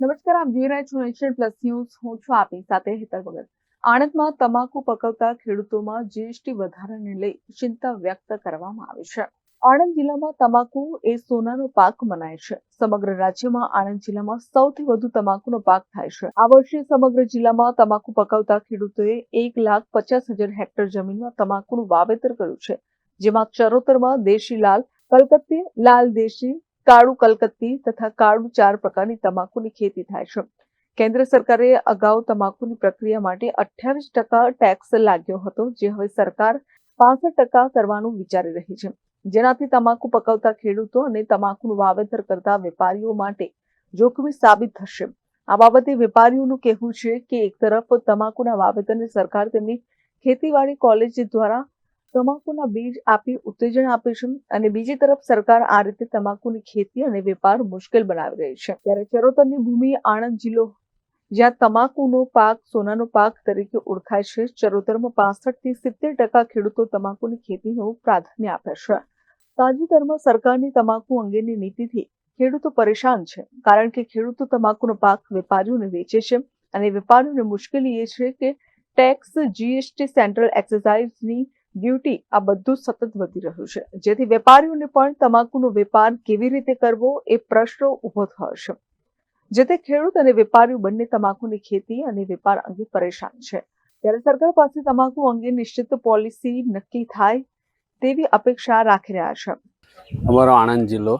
નમસ્કાર, આપ જોઈ રહ્યા છો નેશન પ્લસ ન્યૂઝ હું છું આપની સાથે હેતર વગર આણંદમાં તમાકુ પકવતા ખેડૂતોમાં જીએસટી વધારાને લઈ ચિંતા વ્યક્ત કરવામાં આવી છે. આણંદ જિલ્લામાં તમાકુ એ સોનાનો પાક મનાય છે. સમગ્ર રાજ્યમાં આણંદ જિલ્લામાં સૌથી વધુ તમાકુનો પાક થાય છે. આ વર્ષે સમગ્ર જિલ્લામાં તમાકુ પકવતા ખેડૂતોએ એક લાખ પચાસ હજાર હેક્ટર જમીનમાં તમાકુનું વાવેતર કર્યું છે. જેમાં ચરોતરમાં દેશી લાલ, કલકત્તે લાલ દેશી કાળુ કલકત્તી તથા કાળુ ચાર પ્રકારની તમાકુની ખેતી થાય છે. કેન્દ્ર સરકારે અગાઉ તમાકુની પ્રક્રિયા માટે અઠ્યાવીસ ટકા ટેક્સ લાગ્યો હતો, જે હવે સરકાર પાસઠ ટકા કરવાનું વિચારી રહી છે. જેનાથી તમાકુ પકવતા ખેડૂતો અને તમાકુનું વાવેતર કરતા વેપારીઓ માટે જોખમી સાબિત થશે. આ બાબતે વેપારીઓનું કહેવું છે કે એક તરફ તમાકુના વાવેતરને સરકાર તેમની ખેતીવાડી કોલેજ દ્વારા તમાકુના બીજ આપી ઉત્તેજન આપે છે અને બીજી તરફ સરકાર આ રીતે તમાકુની ખેતી અને વેપાર મુશ્કેલ બનાવી રહી છે. ત્યારે ચરોતરની ભૂમિ આણંદ જિલ્લો જ્યાં તમાકુનો પાક સોનાનો પાક તરીકે ઓળખાય છે, ચરોતરમાં પાસઠથી સિત્તેર ટકા ખેડૂતો તમાકુની ખેતીનું પ્રાધાન્ય આપે છે. તાજેતરમાં સરકારની તમાકુ અંગેની નીતિથી ખેડૂતો પરેશાન છે, કારણ કે ખેડૂતો તમાકુનો પાક વેપારીઓને વેચે છે અને વેપારીઓને મુશ્કેલી એ છે કે ટેક્સ, જીએસટી, સેન્ટ્રલ એક્સરસાઇઝની ડ્યુટી આ બધું સતત વધી રહ્યું છે. જેથી વેપારીઓને પણ તમાકુનો વેપાર કેવી રીતે કરવો એ પ્રશ્ન ઊભો થયો છે જેથી ખેડૂત અને વેપારીઓ બંને તમાકુની ખેતી અને વેપાર અંગે પરેશાન છે. ત્યારે સરકાર પાસે તમાકુ અંગે નિશ્ચિત પોલિસી નક્કી થાય તેવી અપેક્ષા રાખી રહ્યા છે. અમારો આણંદ જિલ્લો,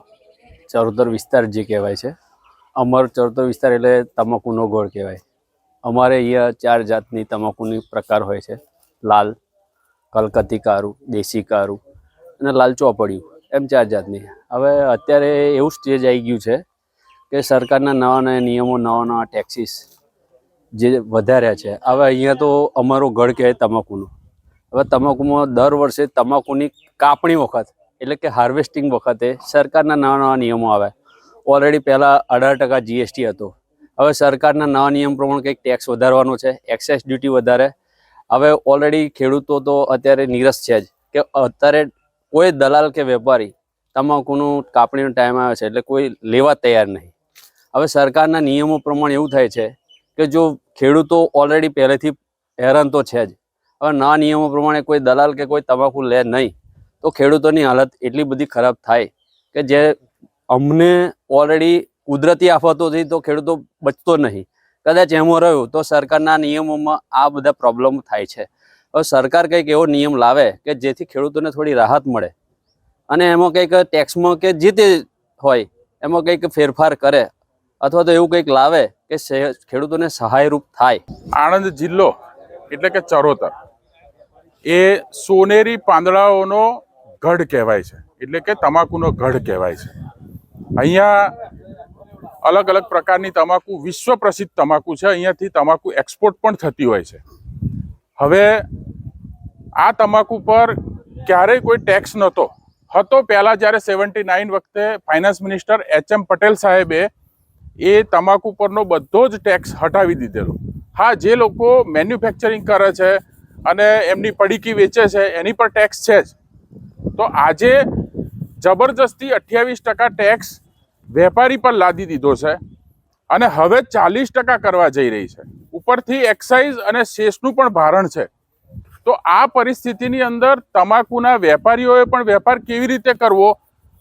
ચરોતર વિસ્તાર જે કહેવાય છે. અમારો ચરોતર વિસ્તાર એટલે તમાકુનો ગોળ કહેવાય. અમારે અહીંયા ચાર જાતની તમાકુની પ્રકાર હોય છે. લાલ કલકત્તી કારું દેશી કારું અને લાલ ચોપડિયું એમ ચાર જાતની. હવે અત્યારે એવું સ્ટેજ આવી ગયું છે કે સરકારના નવા નવા નિયમો, નવા નવા ટેક્સીસ જે વધાર્યા છે. હવે અહીંયા તો અમારો ગઢ કહેવાય તમાકુનો. હવે તમાકુમાં દર વર્ષે તમાકુની કાપણી વખત, એટલે કે હાર્વેસ્ટિંગ વખતે સરકારના નવા નવા નિયમો આવે. ઓલરેડી પહેલાં અઢાર ટકા જીએસટી હતો. હવે સરકારના નવા નિયમ પ્રમાણે કંઈક ટેક્સ વધારવાનો છે એક્સાઇઝ ડ્યુટી વધારે હવે ઓલરેડી ખેડૂતો તો અત્યારે નીરસ છે જ કે અત્યારે કોઈ દલાલ કે વેપારી તમાકુનું કાપણીનો ટાઈમ આવે છે એટલે કોઈ લેવા તૈયાર નહીં. હવે સરકારના નિયમો પ્રમાણે એવું થાય છે કે જો ખેડૂતો ઓલરેડી પહેલેથી હેરાન તો છે જ. હવે ના નિયમો પ્રમાણે કોઈ દલાલ કે કોઈ તમાકુ લે નહીં, તો ખેડૂતોની હાલત એટલી બધી ખરાબ થાય કે જે અમને ઓલરેડી કુદરતી આફતોથી તો ખેડૂતો બચતો નહીં. કદાચ એમાં રહ્યું તો સરકારના નિયમોમાં આ બધા પ્રોબ્લેમ થાય છે. હવે સરકાર કંઈક એવો નિયમ લાવે કે જેથી ખેડૂતોને થોડી રાહત મળે અને એમાં કંઈક ટેક્સમાં કે જે તે હોય, એમાં કંઈક ફેરફાર કરે અથવા તો એવું કંઈક લાવે કે ખેડૂતોને સહાયરૂપ થાય. આણંદ જિલ્લો એટલે કે ચરોતર, એ સોનેરી પાંદડાઓનો ગઢ કહેવાય છે. એટલે કે તમાકુનો ગઢ કહેવાય છે. અહીંયા અલગ અલગ પ્રકારની તમાકુ વિશ્વ પ્રસિદ્ધ તમાકુ છે. અહીંયાથી તમાકુ એક્સપોર્ટ પણ થતી હોય છે. હવે આ તમાકુ પર ક્યારેય કોઈ ટેક્સ નહોતો. હતો પહેલાં જ્યારે સેવન્ટી નાઇન વખતે finance minister H M Patel સાહેબે એ તમાકુ પરનો બધો જ ટેક્સ હટાવી દીધેલો. હા, જે લોકો મેન્યુફેક્ચરિંગ કરે છે અને એમની પડીકી વેચે છે, એની પર ટેક્સ છે જ. તો આજે જબરજસ્તી અઠ્યાવીસ ટકા ટેક્સ વેપારી પર લાદી દીધો છે અને હવે ચાલીસ ટકા કરવા જઈ રહી છે. ઉપરથી એક્સાઇઝ અને સેસનું પણ ભારણ છે. તો આ પરિસ્થિતિની અંદર તમાકુના વેપારીઓએ પણ વેપાર કેવી રીતે કરવો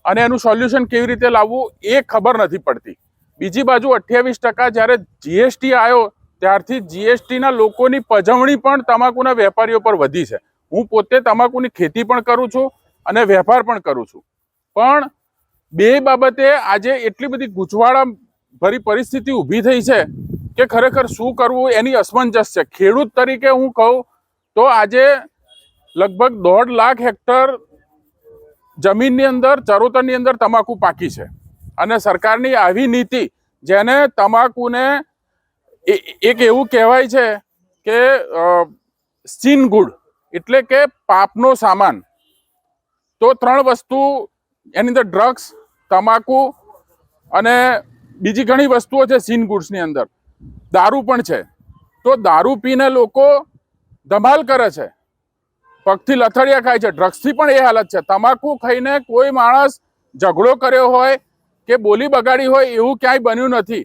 અને એનું સોલ્યુશન કેવી રીતે લાવવું એ ખબર નથી પડતી. બીજી બાજુ અઠ્યાવીસ ટકા જ્યારે જીએસટી આવ્યો ત્યારથી જીએસટીના લોકોની પજવણી પણ તમાકુના વેપારીઓ પર વધી છે. હું પોતે તમાકુની ખેતી પણ કરું છું અને વેપાર પણ કરું છું. પણ બે બાબતે આજે એટલી બધી ગૂંચવાળા ભરી પરિસ્થિતિ ઊભી થઈ છે કે ખરેખર શું કરવું એની અસમંજસ છે. ખેડૂત તરીકે હું કહું તો આજે લગભગ દોઢ લાખ હેક્ટર જમીનની અંદર, ચરોતરની અંદર તમાકુ પાકી છે અને સરકારની આવી નીતિ જેને તમાકુને એક એવું કહેવાય છે કે સીન ગુડ એટલે કે પાપનો સામાન. તો ત્રણ વસ્તુ એની અંદર ડ્રગ્સ તમાકુ અને બીજી ઘણી વસ્તુઓ છે સીન ગુડ્સની અંદર. દારૂ પણ છે. તો દારૂ પીને લોકો ધમાલ કરે છે. પગથી લથડિયા ખાય છે. ડ્રગ્સથી પણ એ હાલત છે. તમાકુ ખાઈને કોઈ માણસ ઝઘડો કર્યો હોય કે બોલી બગાડી હોય એવું ક્યાંય બન્યું નથી.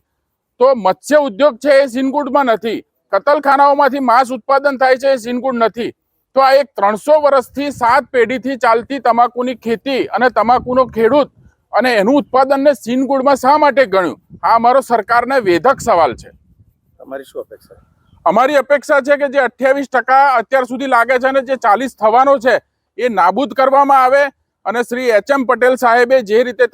તો મત્સ્ય ઉદ્યોગ છે એ સિનગુડમાં નથી. કતલખાનાઓમાંથી માંસ ઉત્પાદન થાય છે એ સિનગુડ નથી. તો આ એક ત્રણસો વર્ષથી સાત પેઢીથી ચાલતી તમાકુની ખેતી અને તમાકુનો ખેડૂત અને એનું ઉત્પાદનને સિનગુડમાં શા માટે ગણ્યું? આ અમારો સરકારને વેધક સવાલ છે. તમારી શું અપેક્ષા? અમારી અપેક્ષા છે કે જે અઠ્યાવીસ ટકા અત્યાર સુધી લાગે છે અને જે ચાલીસ થવાનો છે એ નાબૂદ કરવામાં આવે અને શ્રી એચ એમ પટેલ સાહેબે જે રીતે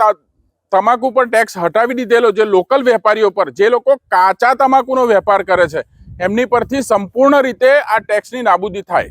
તમાકુ પર ટેક્સ હટાવી દીધેલો જે લોકલ વેપારીઓ પર જે લોકો કાચા તમાકુનો વેપાર કરે છે એમની પરથી સંપૂર્ણ રીતે આ ટેક્સની નાબૂદી થાય.